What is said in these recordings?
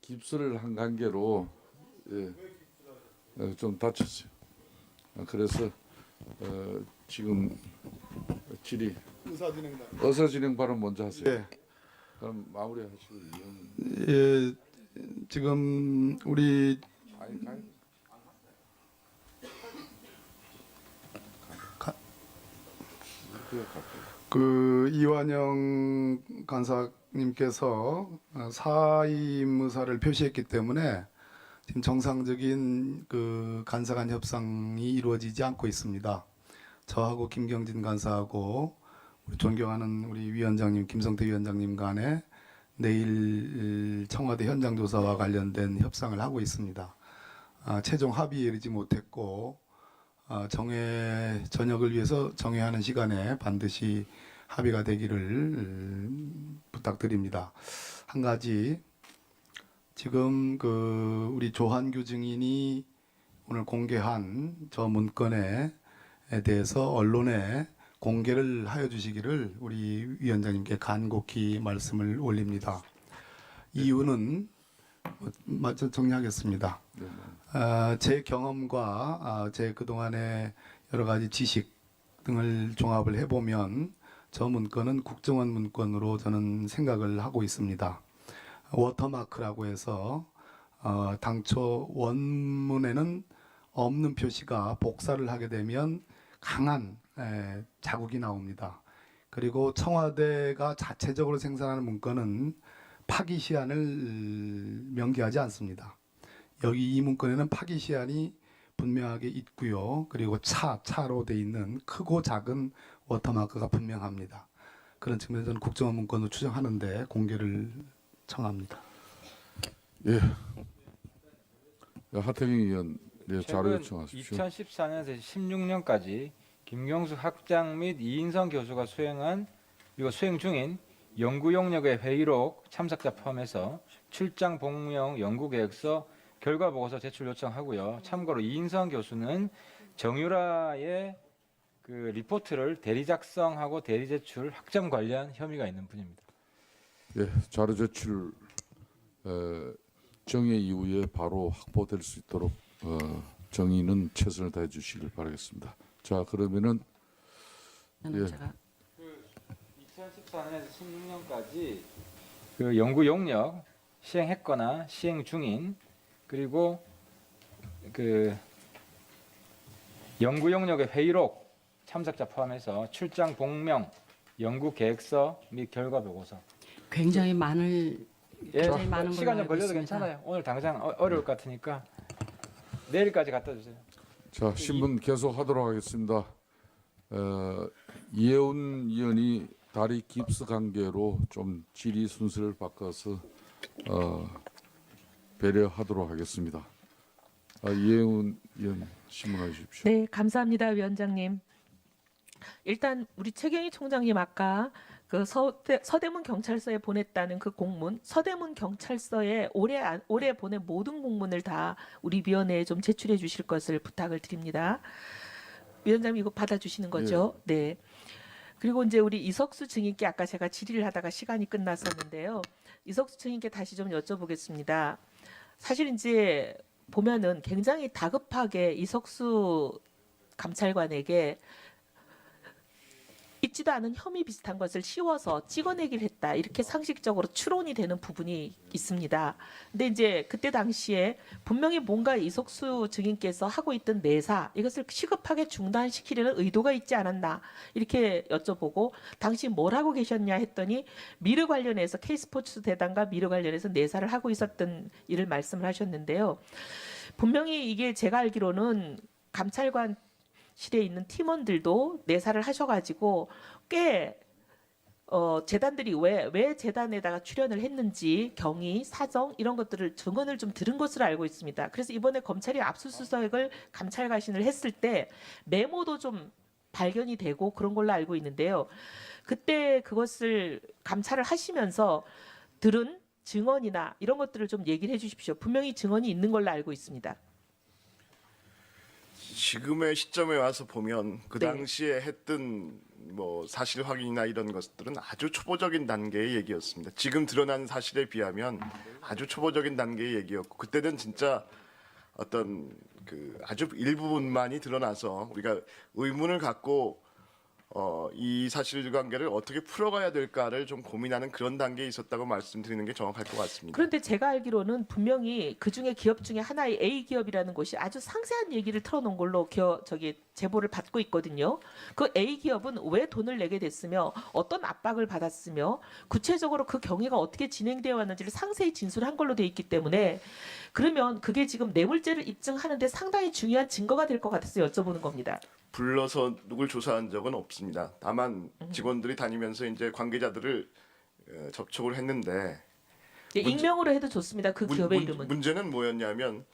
깁스를 한 관계로 예, 어, 좀 다쳤어요. 어, 그래서 어, 지금 질의. 어서 진행 발언 먼저 하세요. 예. 그럼 마무리하시고 예, 지금 우리 아니 가요. 그 이완영 간사님께서 어, 사임 의사를 표시했기 때문에 지금 정상적인 그 간사 간 협상이 이루어지지 않고 있습니다. 저하고 김경진 간사하고 우리 존경하는 우리 위원장님 김성태 위원장님 간에 내일 청와대 현장 조사와 관련된 협상을 하고 있습니다. 아, 최종 합의에 이르지 못했고 아, 정회 저녁을 위해서 정회하는 시간에 반드시 합의가 되기를 음, 부탁드립니다. 한 가지 지금 그 우리 조한규 증인이 오늘 공개한 저 문건에 대해서 언론에 공개를 하여 주시기를 우리 위원장님께 간곡히 말씀을 올립니다. 이유는 어, 마저 정리하겠습니다. 아, 제 경험과 아, 제 그동안의 여러 가지 지식 등을 종합을 해보면 저 문건은 국정원 문건으로 저는 생각을 하고 있습니다. 워터마크라고 해서 어, 당초 원문에는 없는 표시가 복사를 하게 되면 강한 에, 자국이 나옵니다. 그리고 청와대가 자체적으로 생산하는 문건은 파기 시한을 명기하지 않습니다. 여기 이 문건에는 파기 시한이 분명하게 있고요. 그리고 차, 차로 돼 있는 크고 작은 워터마크가 분명합니다. 그런 측면에서 저는 국정원 문건으로 추정하는데 공개를 청합니다. 예. 예, 하태경 의원 네, 자료 요청하십시오. 2014년에서 16년까지 김경수 학장 및 이인성 교수가 수행한 그리고 수행 중인 연구 용역의 회의록 참석자 포함해서 출장 복명 연구 계획서 결과 보고서 제출 요청하고요. 참고로 이인성 교수는 정유라의 그 리포트를 대리 작성하고 대리 제출 학점 관련 혐의가 있는 분입니다. 예, 자료 제출 어, 정해 이후에 바로 확보될 수 있도록 어, 정의는 최선을 다해 주시길 바라겠습니다. 자, 그러면은 예. 제가 2014년에서 16년까지 그 연구 용역 시행했거나 시행 중인 그리고 그 연구 용역의 회의록 참석자 포함해서 출장 복명, 연구 계획서 및 결과 보고서. 굉장히 많을 예, 굉장히 많은 시간 좀 걸려도 있습니다. 괜찮아요. 오늘 당장 어- 어려울 것 같으니까 내일까지 갖다 주세요. 자 신문 계속 하도록 하겠습니다. 어, 이혜훈 의원이 다리 깁스 관계로 좀 질의 순서를 바꿔서 어, 배려하도록 하겠습니다. 아, 이혜훈 의원 신문해 주십시오. 네, 감사합니다, 위원장님. 일단 우리 최경희 총장님 아까 그 서대, 서대문 경찰서에 보냈다는 그 공문, 서대문 경찰서에 올해 안- 올해 보낸 모든 공문을 다 우리 위원회에 좀 제출해 주실 것을 부탁을 드립니다. 위원장님 이거 받아 주시는 거죠? 네. 그리고 이제 우리 이석수 증인께 아까 제가 질의를 하다가 시간이 끝났었는데요. 이석수 증인께 다시 좀 여쭤보겠습니다. 사실 이제 보면은 굉장히 다급하게 이석수 감찰관에게 있지도 않은 혐의 비슷한 것을 씌워서 찍어내기를 했다. 이렇게 상식적으로 추론이 되는 부분이 있습니다. 근데 이제 그때 당시에 분명히 뭔가 이석수 증인께서 하고 있던 내사 이것을 시급하게 중단시키려는 의도가 있지 않았나 이렇게 여쭤보고 당시 뭘 하고 계셨냐 했더니 미르 관련해서 K스포츠 대단과 미르 관련해서 내사를 하고 있었던 일을 말씀을 하셨는데요. 분명히 이게 제가 알기로는 감찰관 실에 있는 팀원들도 내사를 하셔가지고 꽤 어, 재단들이 왜, 왜 재단에다가 출연을 했는지 경위, 사정 이런 것들을 증언을 좀 들은 것으로 알고 있습니다. 그래서 이번에 검찰이 압수수색을 감찰 가신을 했을 때 메모도 좀 발견이 되고 그런 걸로 알고 있는데요. 그때 그것을 감찰을 하시면서 들은 증언이나 이런 것들을 좀 얘기를 해 주십시오. 분명히 증언이 있는 걸로 알고 있습니다. 지금의 시점에 와서 보면 그 네. 당시에 했던 뭐 사실 확인이나 이런 것들은 아주 초보적인 단계의 얘기였습니다. 지금 드러난 사실에 비하면 아주 초보적인 단계의 얘기였고 그때는 진짜 어떤 그 아주 일부분만이 드러나서 우리가 의문을 갖고 어, 이 사실관계를 어떻게 풀어가야 될까를 좀 고민하는 그런 단계에 있었다고 말씀드리는 게 정확할 것 같습니다. 그런데 제가 알기로는 분명히 그 중에 기업 중에 하나의 A 기업이라는 곳이 아주 상세한 얘기를 틀어놓은 걸로 기어, 저기 제보를 받고 있거든요. 그 A 기업은 왜 돈을 내게 됐으며 어떤 압박을 받았으며 구체적으로 그 경위가 어떻게 진행되어 왔는지를 상세히 진술한 걸로 돼 있기 때문에 그러면 그게 지금 뇌물죄를 입증하는데 상당히 중요한 증거가 될 것 같아서 여쭤보는 겁니다. 불러서 누굴 조사한 적은 없습니다. 다만 직원들이 다니면서 이제 관계자들을 어, 접촉을 했는데 예, 문제- 익명으로 해도 좋습니다. 그 문- 기업의 문- 이름은. 문제는 뭐였냐면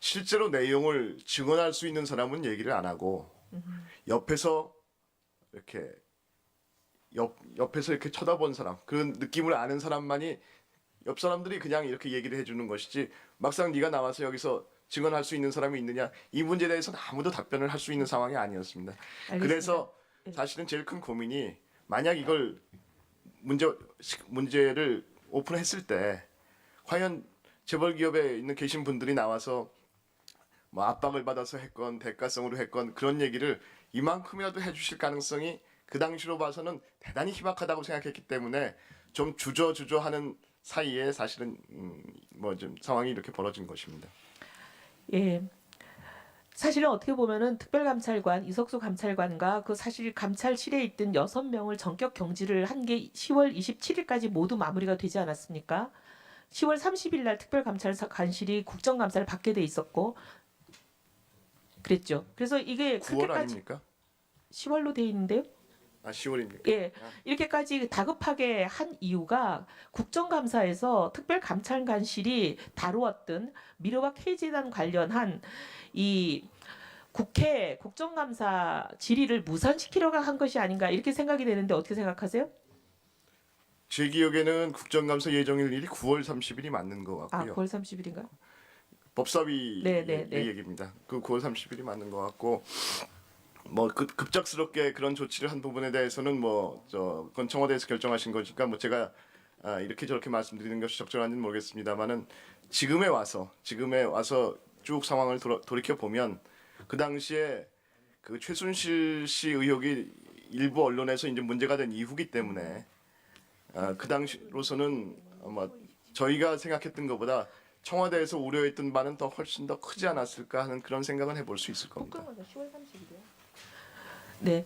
실제로 내용을 증언할 수 있는 사람은 얘기를 안 하고 옆에서 이렇게 옆 옆에서 이렇게 쳐다본 사람 그런 느낌을 아는 사람만이 옆 사람들이 그냥 이렇게 얘기를 해주는 것이지 막상 네가 나와서 여기서 증언할 수 있는 사람이 있느냐 이 문제에 대해서는 아무도 답변을 할 수 있는 상황이 아니었습니다. 알겠습니다. 그래서 예. 사실은 제일 큰 고민이 만약 이걸 문제 문제를 오픈했을 때 과연 재벌 기업에 있는 계신 분들이 나와서 뭐 압박을 받아서 했건 대가성으로 했건 그런 얘기를 이만큼이라도 해주실 가능성이 그 당시로 봐서는 대단히 희박하다고 생각했기 때문에 좀 주저주저하는 사이에 사실은 음, 뭐좀 상황이 이렇게 벌어진 것입니다. 예. 사실은 어떻게 보면은 특별감찰관 이석수 감찰관과 그 사실 감찰실에 있던 여섯 명을 전격 경질을 한 게 10월 27일까지 모두 마무리가 되지 않았습니까? 10월 30일 날 특별감찰관실이 국정감사를 받게 돼 있었고 그랬죠. 그래서 이게 9월 그렇게까지 아닙니까? 10월로 돼 있는데요. 아 10월입니까? 예, 이렇게까지 다급하게 한 이유가 국정감사에서 특별감찰관실이 다루었던 미르와 K재단 관련한 이 국회 국정감사 질의를 무산시키려고 한 것이 아닌가 이렇게 생각이 되는데 어떻게 생각하세요? 제 기억에는 국정감사 예정일이 9월 30일이 맞는 것 아, 같고요. 9월 30일인가? 법사위 네, 네, 네. 얘기입니다. 그 9월 30일이 맞는 것 같고 뭐 급, 급작스럽게 그런 조치를 한 부분에 대해서는 뭐저 그건 청와대에서 결정하신 거니까 뭐 제가 아, 이렇게 저렇게 말씀드리는 것이 적절한지는 모르겠습니다만은 지금에 와서 지금에 와서 쭉 상황을 돌이켜 보면 그 당시에 그 최순실 씨 의혹이 일부 언론에서 이제 문제가 된 이후기 때문에 아, 그 당시로서는 아마 저희가 생각했던 것보다 청와대에서 우려했던 바는 더 훨씬 더 크지 않았을까 하는 그런 생각은 해볼 수 있을 겁니다. 10월 30일이요. 네.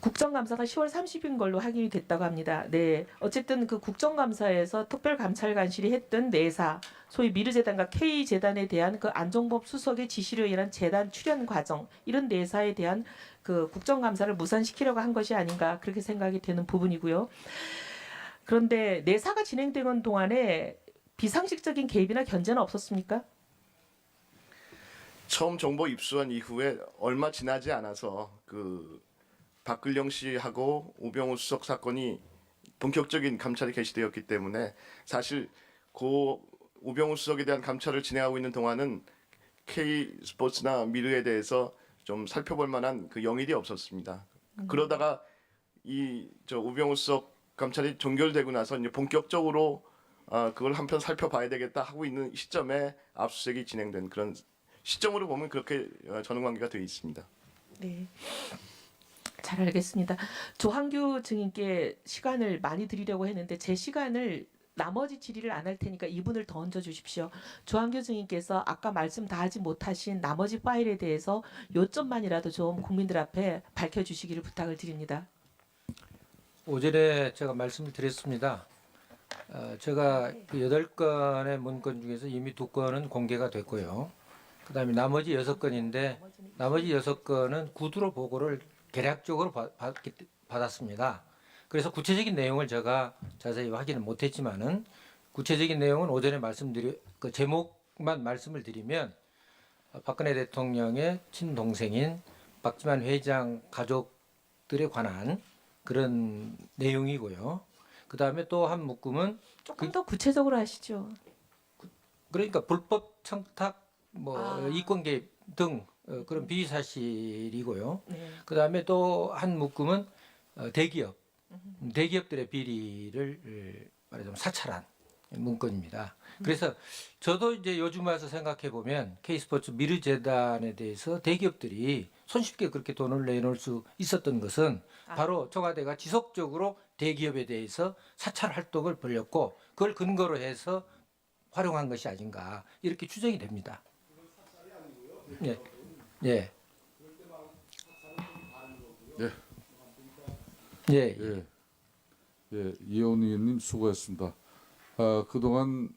국정감사가 10월 30일 걸로 확인이 됐다고 합니다. 네. 어쨌든 그 국정감사에서 특별감찰관실이 했던 내사, 소위 미르재단과 K재단에 대한 그 안종법 수석의 지시로 인한 재단 출연 과정, 이런 내사에 대한 그 국정감사를 무산시키려고 한 것이 아닌가 그렇게 생각이 되는 부분이고요. 그런데 내사가 진행되는 동안에 비상식적인 개입이나 견제는 없었습니까? 처음 정보 입수한 이후에 얼마 지나지 않아서 그 박근령 씨하고 우병우 수석 사건이 본격적인 감찰이 개시되었기 때문에 사실 고 우병우 수석에 대한 감찰을 진행하고 있는 동안은 K 스포츠나 미르에 대해서 좀 살펴볼 만한 그 영일이 없었습니다. 그러다가 이 저 우병우 수석 감찰이 종결되고 나서 이제 본격적으로 아 그걸 한편 살펴봐야 되겠다 하고 있는 시점에 압수수색이 진행된 그런 시점으로 보면 그렇게 어, 전원 관계가 되어 있습니다. 네. 잘 알겠습니다. 조한규 증인께 시간을 많이 드리려고 했는데 제 시간을 나머지 질의를 안 할 테니까 이분을 더 얹어 주십시오. 조한규 증인께서 아까 말씀 다 하지 못하신 나머지 파일에 대해서 요점만이라도 좀 국민들 앞에 밝혀 주시기를 부탁을 드립니다. 오전에 제가 말씀을 드렸습니다. 어, 제가 그 여덟 건의 문건 중에서 이미 두 건은 공개가 됐고요. 그다음에 나머지 여섯 건인데 나머지 여섯 건은 구두로 보고를 개략적으로 받, 받, 받았습니다. 그래서 구체적인 내용을 제가 자세히 확인을 못했지만은 구체적인 내용은 오전에 말씀드리 그 제목만 말씀을 드리면 어, 박근혜 대통령의 친동생인 박지만 회장 가족들에 관한 그런 내용이고요. 그 다음에 또 한 묶음은 조금 더 구체적으로 하시죠. 그러니까 불법 청탁, 뭐 아. 이권 개입 등 어, 그런 비위 사실이고요. 네. 그 다음에 또 한 묶음은 어, 대기업 대기업들의 비리를 에, 말하자면 사찰한 문건입니다. 그래서 저도 이제 요즘 와서 생각해 보면 K스포츠 미르재단에 대해서 대기업들이 손쉽게 그렇게 돈을 내놓을 수 있었던 것은 바로 청와대가 지속적으로 대기업에 대해서 사찰 활동을 벌였고 그걸 근거로 해서 활용한 것이 아닌가 이렇게 추정이 됩니다. 예, 예, 예. 예, 예, 예, 이혜원 의원님 수고했습니다. 아, 그동안